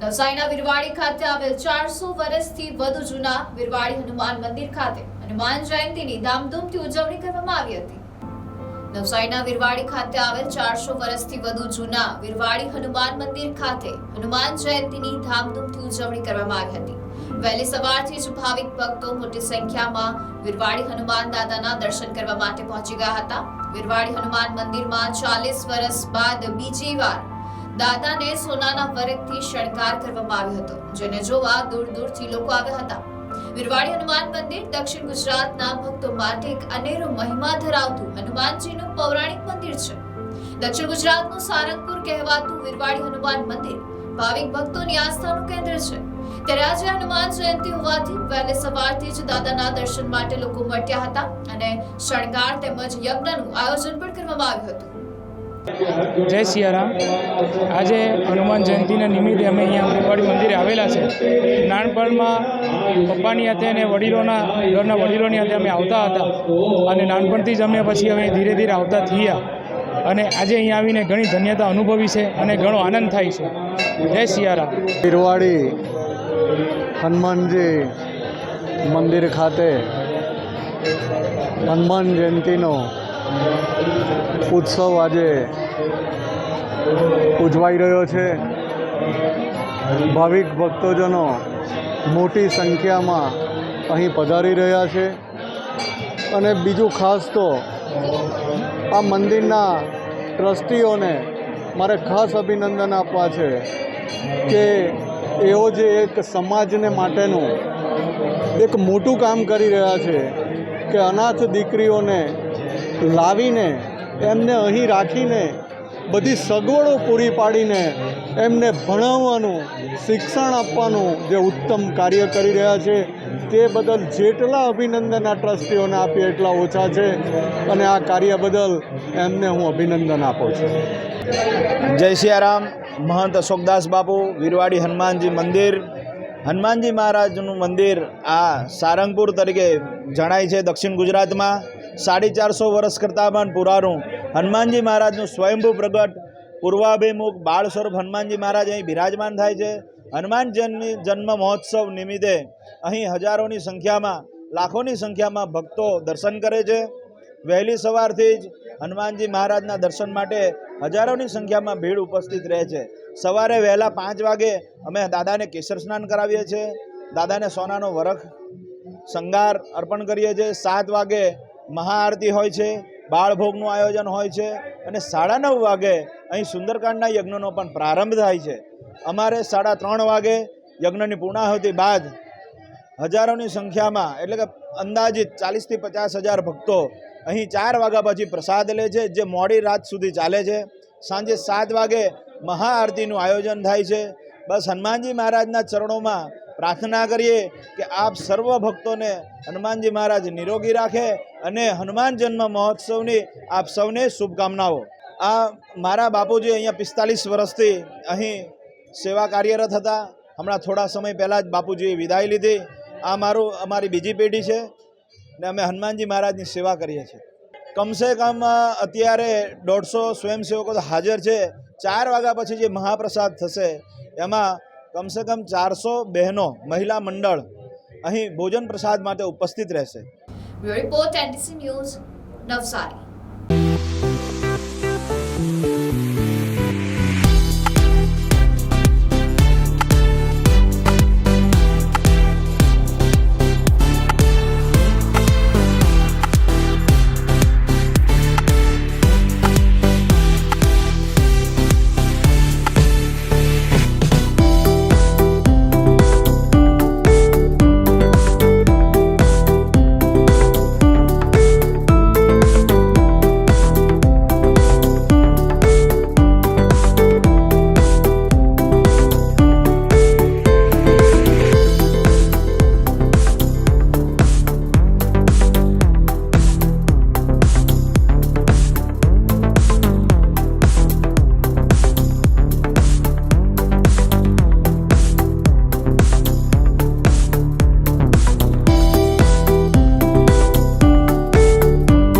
નવસારીના વિરવાડી ખાતે આવેલ ચારસો વર્ષથી વધુ જૂના વિરવાડી હનુમાન મંદિર ખાતે હનુમાન જયંતીની ધામધૂમથી ઉજવણી કરવામાં આવી હતી. નવસારીના વિરવાડી ખાતે આવેલ ચારસો વર્ષથી વધુ જૂના વિરવાડી હનુમાન મંદિર ખાતે હનુમાન જયંતિની ધામધૂમથી ઉજવણી કરવામાં આવી હતી. વહેલી સવારથી જ ભાવિક ભક્તો મોટી સંખ્યામાં વિરવાડી હનુમાન દાદાના દર્શન કરવા માટે પહોંચી ગયા હતા. વિરવાડી હનુમાન મંદિરમાં ચાલીસ વર્ષ બાદ બીજી વાર દાદાને સોનાના વરખથી શણગાર કરવામાં આવ્યો હતો, જેને જોવા દૂર દૂરથી લોકો આવ્યા હતા. વિરવાડી હનુમાન મંદિર દક્ષિણ ગુજરાતના ભક્તો માટે એક અનેરો મહિમા ધરાવતું હનુમાનજીનું પૌરાણિક મંદિર છે. દક્ષિણ ગુજરાતનું સારંગપુર કહેવાતું વિરવાડી હનુમાન મંદિર ભાવિક ભક્તોની આસ્થાનું કેન્દ્ર છે. ત્યારે આજે હનુમાન જયંતિ હોવાથી વહેલે સવારથી જ દાદાના દર્શન માટે લોકો મટ્યા હતા અને શણગાર તેમજ યજ્ઞનું આયોજન પણ કરવામાં આવ્યું હતું. જય સિયારામ. આજે હનુમાન જયંતિના નિમિત્તે અમે અહીંયા રેવાડી મંદિરે આવેલા છે. નાનપણમાં પપ્પાની હાથે અને વડીલોના, ઘરના વડીલોની હાથે અમે આવતા હતા અને નાનપણથી જ અમે પછી અમે ધીરે ધીરે આવતા થયા. અને આજે અહીંયા આવીને ઘણી ધન્યતા અનુભવી છે અને ઘણો આનંદ થાય છે. જય સિયારામ. પીરવાડી હનુમાનજી મંદિર ખાતે હનુમાન જયંતિનો ઉત્સવ આજે ઉજવાઈ રહ્યો છે. ભાવિક ભક્તોજનો મોટી સંખ્યામાં અહીં પધારી રહ્યા છે. અને બીજું ખાસ તો આ મંદિરના ટ્રસ્ટીઓને મારે ખાસ અભિનંદન આપવા છે કે એઓ જે એક સમાજને માટેનું એક મોટું કામ કરી રહ્યા છે કે અનાથ દીકરીઓને લાવીને, એમને અહીં રાખીને, બધી સગવડો પૂરી પાડીને, એમને ભણાવવાનું, શિક્ષણ આપવાનું જે ઉત્તમ કાર્ય કરી રહ્યા છે, તે બદલ જેટલા અભિનંદન આ ટ્રસ્ટીઓને આપીએ, એટલા ઓછા છે. અને આ કાર્ય બદલ એમને હું અભિનંદન આપું છું. જય સિયારામ, મહંત અશોકદાસ બાપુ, વીરવાડી હનુમાનજી મંદિર. હનુમાનજી મહારાજનું મંદિર આ સારંગપુર તરીકે જણાય છે દક્ષિણ ગુજરાતમાં. સાડી ચારસો વર્ષ કરતાં પણ પુરાણું. હનુમાનજી મહારાજનું સ્વયંભૂ પ્રગટ પૂર્વાભિમુખ બાળ સ્વરૂપ હનુમાનજી મહારાજ અહીં બિરાજમાન થાય છે. હનુમાન જન્મ મહોત્સવ નિમિત્તે અહીં હજારોની સંખ્યામાં, લાખોની સંખ્યામાં ભક્તો દર્શન કરે છે. વહેલી સવારથી જ હનુમાનજી મહારાજના દર્શન માટે હજારોની સંખ્યામાં ભીડ ઉપસ્થિત રહે છે. સવારે વહેલા પાંચ વાગે અમે દાદાને કેસર સ્નાન કરાવીએ છીએ. દાદાને સોનાનો વરખ શંગાર અર્પણ કરીએ છીએ. સાત વાગે મહાઆરતી હોય છે, બાળભોગનું આયોજન હોય છે અને સાડા નવ વાગે અહીં સુંદરકાંડના યજ્ઞનો પણ પ્રારંભ થાય છે. અમારે સાડા ત્રણ વાગે યજ્ઞની પૂર્ણાહુતિ બાદ હજારોની સંખ્યામાં, એટલે કે અંદાજિત ચાલીસથી પચાસ હજાર ભક્તો અહીં ચાર વાગ્યા પછી પ્રસાદ લે છે, જે મોડી રાત સુધી ચાલે છે. સાંજે સાત વાગે મહાઆરતીનું આયોજન થાય છે. બસ હનુમાનજી મહારાજના ચરણોમાં પ્રાર્થના કરીએ કે આપ સર્વ ભક્તોને હનુમાનજી મહારાજ નિરોગી રાખે અને હનુમાન જન્મ મહોત્સવની આપ સૌને શુભકામનાઓ. આ મારા બાપુજી અહીંયા પિસ્તાલીસ વર્ષથી અહીં સેવા કાર્યરત હતા. હમણાં થોડા સમય પહેલાં જ બાપુજીએ વિદાય લીધી. આ મારું, અમારી બીજી પેઢી છે ને અમે હનુમાનજી મહારાજની સેવા કરીએ છીએ. કમસે કમ અત્યારે દોઢસો સ્વયંસેવકો તો હાજર છે. ચાર વાગ્યા પછી જે મહાપ્રસાદ થશે, એમાં કમસે કમ ચારસો બહેનો મહિલા મંડળ અહીં ભોજન પ્રસાદ માટે ઉપસ્થિત રહેશે. Report news Navsari.